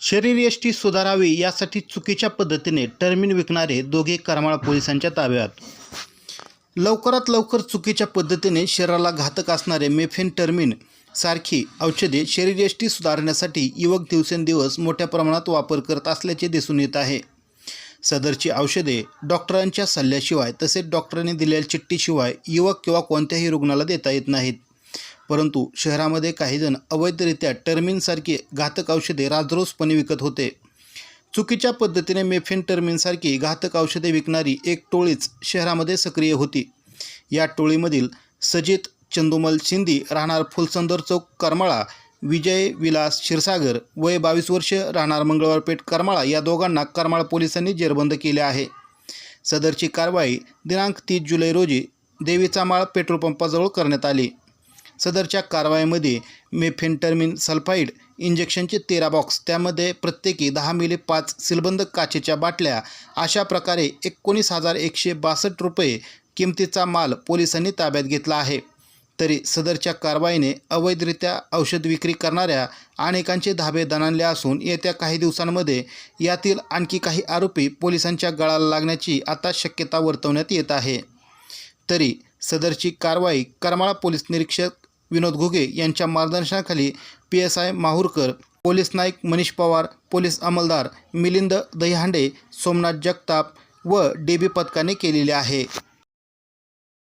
शरीरयष्टी सुधारावी यासाठी चुकीच्या पद्धतीने टर्मिन विकणारे दोघे करमाळा पोलिसांच्या ताब्यात. लवकरात लवकर चुकीच्या पद्धतीने शरीराला घातक असणारे मेफेन टर्मिन सारखी औषधे शरीरयष्टी सुधारण्यासाठी युवक दिवसेंदिवस मोठ्या प्रमाणात वापर करत असल्याचे दिसून येत आहे. सदरची औषधे डॉक्टरांच्या सल्ल्याशिवाय तसेच डॉक्टरांनी दिलेल्या चिठ्ठीशिवाय युवक किंवा कोणत्याही रुग्णाला देता येत नाहीत. परंतु शहरामध्ये काहीजण अवैधरित्या टर्मिनसारखी घातक औषधे राजरोसपणे विकत होते. चुकीच्या पद्धतीने मेफेन टर्मिनसारखी घातक औषधे विकणारी एक टोळीच शहरामध्ये सक्रिय होती. या टोळीमधील सजित चंदुमल शिंदी राहणार फुलसंदर चौक करमाळा विजय विलास क्षीरसागर वय बावीस वर्ष राहणार मंगळवारपेठ करमाळा या दोघांना करमाळा पोलिसांनी जेरबंद केले आहे. सदरची कारवाई दिनांक तीस जुलै रोजी देवीचा माळ पेट्रोल पंपाजवळ करण्यात आली. सदरच्या कारवाईमध्ये मेफेंटर्मिन सल्फाईड इंजेक्शनचे तेरा बॉक्स त्यामध्ये प्रत्येकी दहा मिली पाच सिलबंद काचेच्या बाटल्या अशा प्रकारे एकोणीस हजार एकशे बासष्ट रुपये किमतीचा माल पोलिसांनी ताब्यात घेतला आहे. तरी सदरच्या कारवाईने अवैधरित्या औषध विक्री करणाऱ्या अनेकांचे धाबे दणाणले असून येत्या काही दिवसांमध्ये यातील आणखी काही आरोपी पोलिसांच्या गळाला लागण्याची आता शक्यता वर्तवण्यात येत आहे. तरी सदरची कारवाई करमाळा पोलीस निरीक्षक विनोद घुगे यांच्या मार्गदर्शनाखाली P S I Mahurkar police Naik Manish Pawar police अंमलदार Milind Dahihande Somnath Jagtap व डी बी पथकाने केलेली आहे.